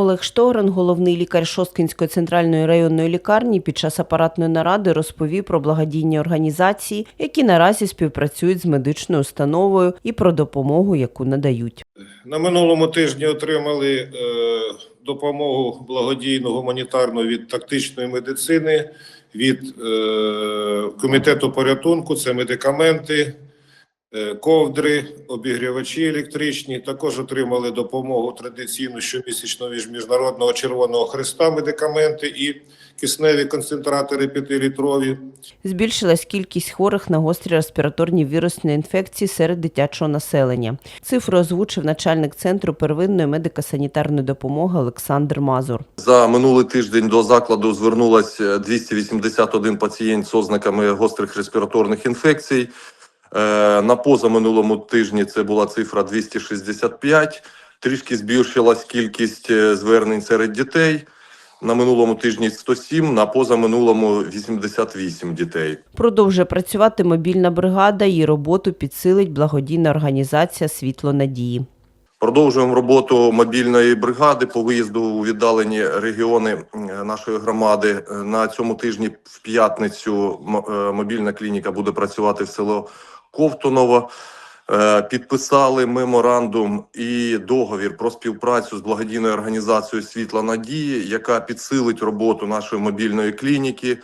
Олег Штогран, головний лікар Шосткинської центральної районної лікарні, під час апаратної наради розповів про благодійні організації, які наразі співпрацюють з медичною установою і про допомогу, яку надають. На минулому тижні отримали е, допомогу благодійну гуманітарну від тактичної медицини, від е, комітету порятунку. Це медикаменти, ковдри, обігрівачі електричні. Також отримали допомогу традиційну щомісячно від Міжнародного Червоного Христа медикаменти і кисневі концентратори 5-літрові. Збільшилась кількість хворих на гострі респіраторні вірусні інфекції серед дитячого населення. Цифру озвучив начальник центру первинної медико-санітарної допомоги Олександр Мазур. За минулий тиждень до закладу звернулось е, 281 пацієнт з ознаками гострих респіраторних інфекцій. Е, На позаминулому тижні це була цифра 265. Трішки збільшилась кількість е, звернень серед дітей. На минулому тижні 107, на позаминулому 88 дітей. Продовжує працювати мобільна бригада. Її роботу підсилить благодійна організація Світло надії. Продовжуємо роботу мобільної бригади по виїзду у віддалені регіони е, нашої громади. Е, На цьому тижні в п'ятницю е, мобільна клініка буде працювати в село Ковтуново. Е, Підписали меморандум і договір про співпрацю з благодійною організацією Світла Надії, яка підсилить роботу нашої мобільної клініки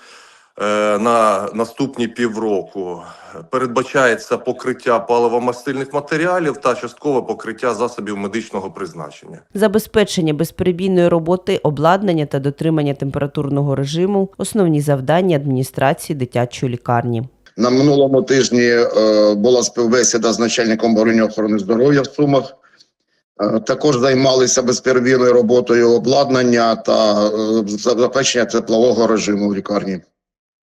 на наступні півроку. Передбачається покриття паливомастильних матеріалів та часткове покриття засобів медичного призначення. Забезпечення безперебійної роботи, обладнання та дотримання температурного режиму основні завдання адміністрації дитячої лікарні. На минулому тижні е, була співбесіда з начальником управління охорони здоров'я в Сумах. Е, також займалися безперебійною роботою обладнання та е, забезпечення теплового режиму в лікарні.